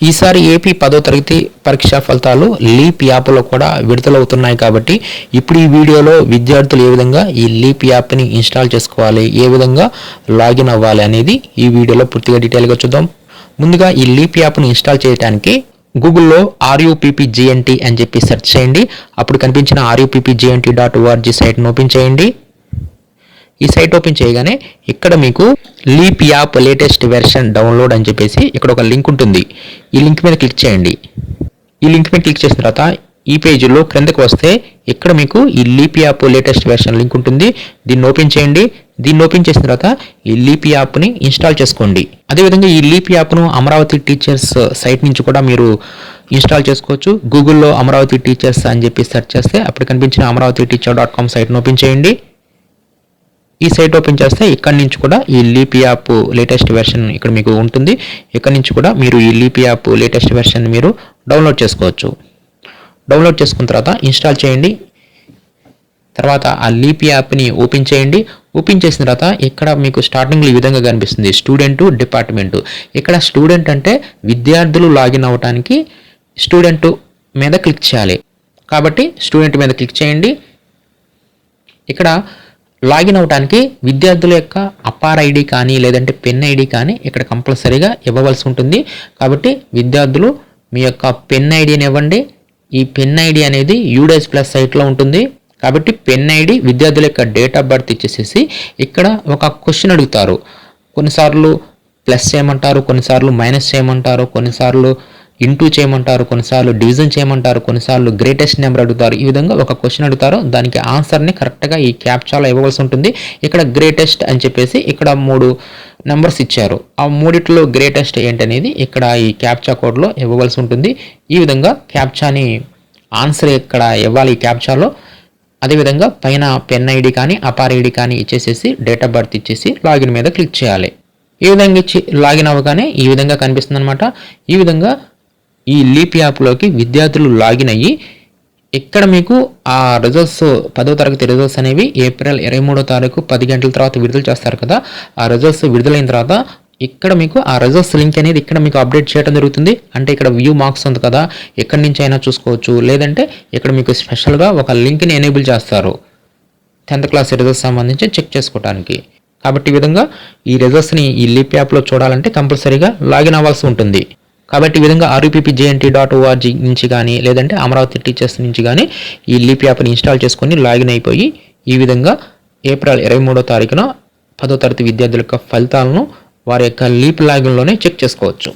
ఈసారి ఏపీ పదో తరగతి పరీక్షా ఫలితాలు లీప్ యాప్లో కూడా విడుదలవుతున్నాయి కాబట్టి ఇప్పుడు ఈ వీడియోలో విద్యార్థులు ఏ విధంగా ఈ లీప్ యాప్ని ఇన్స్టాల్ చేసుకోవాలి ఏ విధంగా లాగిన్ అవ్వాలి అనేది ఈ వీడియోలో పూర్తిగా డీటెయిల్గా చూద్దాం. ముందుగా ఈ లీప్ యాప్ను ఇన్స్టాల్ చేయడానికి గూగుల్లో ఆర్యూపీపీజీఎన్టీ అని చెప్పి సెర్చ్ చేయండి. అప్పుడు కనిపించిన ఆర్యూపీపీజీఎన్టీ డాట్ ఓఆర్జీ సైట్ను ఓపెన్ చేయండి. ఈ సైట్ ఓపెన్ చేయగానే ఇక్కడ మీకు leap app latest version download అని చెప్పేసి ఇక్కడ ఒక లింక్ ఉంటుంది. ఈ లింక్ మీద క్లిక్ చేయండి. ఈ లింక్ మీద క్లిక్ చేసిన తర్వాత ఈ పేజీలో క్రిందకు వస్తే ఇక్కడ మీకు ఈ leap app latest version link ఉంటుంది. దీన్ని ఓపెన్ చేయండి. దీన్ని ఓపెన్ చేసిన తర్వాత ఈ లీప్ యాప్ని ఇన్స్టాల్ చేసుకోండి. అదేవిధంగా ఈ లీప్ యాప్ను అమరావతి టీచర్స్ సైట్ నుంచి కూడా మీరు ఇన్స్టాల్ చేసుకోవచ్చు. గూగుల్లో అమరావతి టీచర్స్ అని చెప్పి సెర్చ్ చేస్తే అప్పుడు కనిపించిన అమరావతి టీచర్ డాట్ కామ్ సైట్ను ఓపెన్ చేయండి. ఈ సైట్ ఓపెన్ చేస్తే ఇక్కడ నుంచి కూడా ఈ లీపీ యాప్ లేటెస్ట్ వెర్షన్ ఇక్కడ మీకు ఉంటుంది. ఇక్కడ నుంచి కూడా మీరు ఈ లీపీ యాప్ లేటెస్ట్ వెర్షన్ మీరు డౌన్లోడ్ చేసుకోవచ్చు. డౌన్లోడ్ చేసుకున్న తర్వాత ఇన్స్టాల్ చేయండి. తర్వాత ఆ లీపీ యాప్ని ఓపెన్ చేయండి. ఓపెన్ చేసిన తర్వాత ఇక్కడ మీకు స్టార్టింగ్లో ఈ విధంగా కనిపిస్తుంది. స్టూడెంట్ డిపార్ట్మెంట్ ఇక్కడ స్టూడెంట్ అంటే విద్యార్థులు లాగిన్ అవ్వడానికి స్టూడెంట్ మీద క్లిక్ చేయాలి. కాబట్టి స్టూడెంట్ మీద క్లిక్ చేయండి. ఇక్కడ లాగిన్ అవడానికి విద్యార్థుల యొక్క అపార్ ఐడి కానీ లేదంటే పెన్ ఐడి కానీ ఇక్కడ కంపల్సరీగా ఇవ్వవలసి ఉంటుంది. కాబట్టి విద్యార్థులు మీ యొక్క పెన్ ఐడిని ఇవ్వండి. ఈ పెన్ ఐడి అనేది యూడేజ్ ప్లస్ సైట్లో ఉంటుంది. కాబట్టి పెన్ ఐడి విద్యార్థుల యొక్క డేట్ ఆఫ్ బర్త్ ఇచ్చేసేసి ఇక్కడ ఒక క్వశ్చన్ అడుగుతారు. కొన్నిసార్లు ప్లస్ చేయమంటారు కొన్నిసార్లు మైనస్ చేయమంటారు కొన్నిసార్లు ఇంటూ చేయమంటారు కొన్నిసార్లు డివిజన్ చేయమంటారు కొన్నిసార్లు గ్రేటెస్ట్ నెంబర్ అడుగుతారు. ఈ విధంగా ఒక క్వశ్చన్ అడుగుతారు. దానికి ఆన్సర్ని కరెక్ట్గా ఈ క్యాప్చాలో ఇవ్వవలసి ఉంటుంది. ఇక్కడ గ్రేటెస్ట్ అని చెప్పేసి ఇక్కడ మూడు నెంబర్స్ ఇచ్చారు. ఆ మూడిట్లో గ్రేటెస్ట్ ఏంటనేది ఇక్కడ ఈ క్యాప్చా కోడ్లో ఇవ్వవలసి ఉంటుంది. ఈ విధంగా క్యాప్చాని ఆన్సర్ ఇక్కడ ఇవ్వాలి ఈ క్యాప్చాలో అదేవిధంగా పైన పెన్ ఐడి కానీ అపార్ ఐడి కానీ ఇచ్చేసేసి డేట్ ఆఫ్ బర్త్ ఇచ్చేసి లాగిన్ మీద క్లిక్ చేయాలి. ఈ విధంగా ఇచ్చి లాగిన్ అవ్వగానే ఈ విధంగా కనిపిస్తుంది అనమాట ఈ విధంగా ఈ లీప్ యాప్లోకి విద్యార్థులు లాగిన్ అయ్యి ఇక్కడ మీకు ఆ రిజల్ట్స్ పదో తరగతి రిజల్ట్స్ అనేవి ఏప్రిల్ ఇరవై మూడో తారీఖు పది గంటల తర్వాత విడుదల చేస్తారు కదా. ఆ రిజల్ట్స్ విడుదలైన తర్వాత ఇక్కడ మీకు ఆ రిజల్ట్స్ లింక్ అనేది ఇక్కడ మీకు అప్డేట్ చేయడం జరుగుతుంది. అంటే ఇక్కడ వ్యూ మార్క్స్ ఉంది కదా. ఎక్కడి నుంచి అయినా చూసుకోవచ్చు. లేదంటే ఇక్కడ మీకు స్పెషల్గా ఒక లింక్ని ఎనేబుల్ చేస్తారు. టెన్త్ క్లాస్ రిజల్ట్స్ సంబంధించి చెక్ చేసుకోవడానికి కాబట్టి ఈ విధంగా ఈ రిజల్ట్స్ని ఈ లిప్ యాప్లో చూడాలంటే కంపల్సరీగా లాగిన్ అవ్వాల్సి ఉంటుంది. కాబట్టి ఈ విధంగా ఆర్యూపీపీ జేఎన్టీ డాట్ ఓఆర్జీ నుంచి కానీ లేదంటే అమరావతి టీచర్స్ నుంచి కానీ ఈ లీప్ యాప్ని ఇన్స్టాల్ చేసుకొని లాగిన్ అయిపోయి ఈ విధంగా ఏప్రిల్ ఇరవై మూడో తారీఖున పదో తరగతి విద్యార్థుల యొక్క ఫలితాలను వారి యొక్క లీప్ లాగిన్లోనే చెక్ చేసుకోవచ్చు.